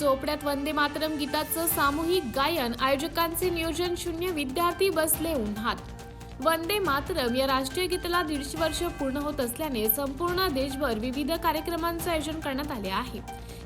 चोपड्यात वंदे मातरम गीताचं सामूहिक गायन आयोजकांचे नियोजन शून्य विद्यार्थी बसले उन्हात. वंदे मातरम या राष्ट्रीय गीताला दीडशे वर्ष पूर्ण होत असल्याने संपूर्ण देशभर विविध कार्यक्रमांचं आयोजन करण्यात आले आहे.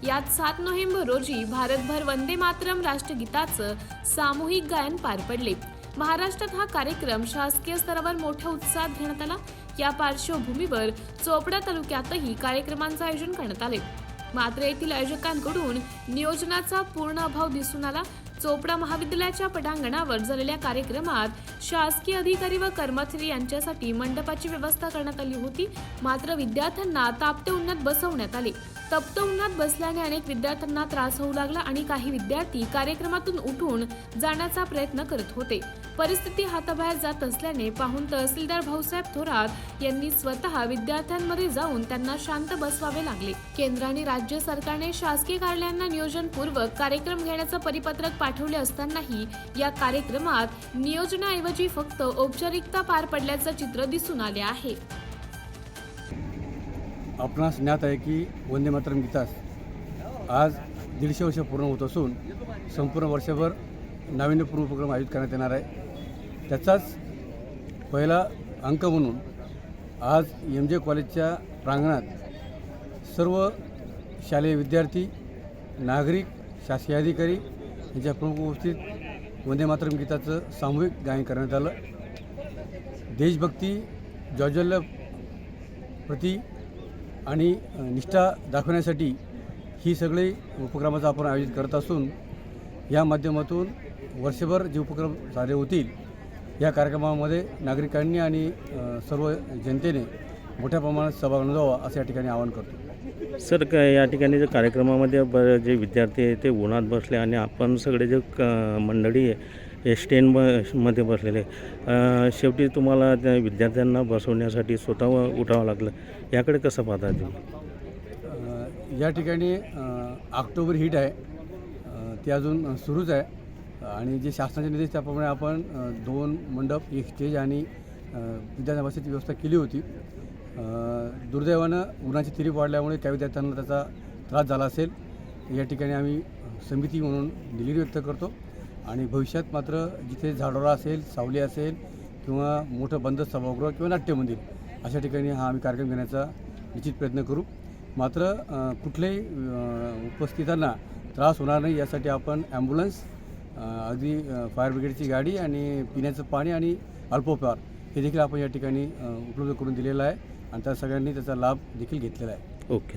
यात सात नोव्हेंबर रोजी भारतभर वंदे मातरम राष्ट्रगीताचं सामूहिक गायन पार पडले. महाराष्ट्रात हा कार्यक्रम शासकीय स्तरावर मोठ्या उत्साहात घेण्यात आला. या पार्श्वभूमीवर चोपडा तालुक्यातही कार्यक्रमांचं आयोजन करण्यात आले. मात्र येथील आयोजकांकडून नियोजनाचा पूर्ण अभाव दिसून आला. चोपडा महाविद्यालयाच्या पटांगणावर झालेल्या कार्यक्रमात शासकीय अधिकारी व कर्मचारी यांच्यासाठी मंडपाची व्यवस्था करण्यात आली होती. मात्र विद्यार्थ्यांना तापते उन्हात बसवण्यात आले. तप्त उन्हात बसल्याने अनेक विद्यार्थ्यांना त्रास होऊ लागला आणि काही विद्यार्थी कार्यक्रमातून उठून जाण्याचा प्रयत्न करत होते. परिस्थिती हाताबाहेर जात असल्याने पाहून तहसीलदार भाऊसाहेब थोरात यांनी स्वतः विद्यार्थ्यांमध्ये जाऊन त्यांना शांत बसवावे लागले. केंद्र आणि राज्य सरकारने शासकीय कार्यालयांना नियोजनपूर्वक कार्यक्रम घेण्याचं परिपत्रक पाठवले असतानाही या कार्यक्रमात नियोजनाऐवजी फक्त औपचारिकता पार पडल्याचं चित्र दिसून आले आहे. आपणास ज्ञात आहे की वंदे मातरम गीतास आज दीडशे वर्ष पूर्ण होत असून संपूर्ण वर्षभर नाविन्यपूर्ण उपक्रम आयोजित करण्यात येणार आहे. त्याचाच पहिला अंक म्हणून आज एम जे कॉलेजच्या प्रांगणात सर्व शालेय विद्यार्थी नागरिक शासकीय अधिकारी यांच्या प्रमुख उपस्थित वंदे मातरम गीताचं सामूहिक गायन करण्यात आलं. देशभक्ती ज्वाज्वल्य प्रती आणि निष्ठा दाखवण्यासाठी ही सगळी उपक्रमाचं आपण आयोजित करत असून या माध्यमातून वर्षभर जे उपक्रम झाले होतील या कार्यक्रमामध्ये नागरिकांनी आणि सर्व जनतेने मोठ्या प्रमाणात सहभाग नोंदवावा असं या ठिकाणी आवाहन करतो. सर क या ठिकाणी जे कार्यक्रमामध्ये ब जे विद्यार्थी आहे ते उन्हात बसले आणि आपण सगळे जे क मंडळी आहे एस ब मध्ये बसलेले शेवटी तुम्हाला त्या विद्यार्थ्यांना बसवण्यासाठी स्वतः उठावं लागलं. याकडे कसं पाहता तुम्ही? या ठिकाणी ऑक्टोबर हिट आहे. ती अजून सुरूच आहे. आणि जे शासनाचे निर्देश त्याप्रमाणे आपण दोन मंडप एक स्टेज आणि विद्यार्थ्यांची व्यवस्था केली होती. दुर्दैवानं उन्हाची तिरीप वाढल्यामुळे त्या विद्यार्थ्यांना त्याचा त्रास झाला असेल. या ठिकाणी आम्ही समिती म्हणून दिलगिरी व्यक्त करतो. आणि भविष्यात मात्र जिथे झाडोरा असेल सावली असेल किंवा मोठं बंद सभागृह किंवा नाट्यमंदिर अशा ठिकाणी हा आम्ही कार्यक्रम घेण्याचा निश्चित प्रयत्न करू. मात्र कुठल्याही उपस्थितांना त्रास होणार नाही यासाठी आपण ॲम्ब्युलन्स अगदी फायर ब्रिगेडची गाडी आणि पिण्याचं पाणी आणि अल्पोपहार हे देखील आपण या ठिकाणी उपलब्ध करून दिलेलं आहे. आणि त्या सगळ्यांनी त्याचा लाभ देखील घेतलेला आहे. ओके.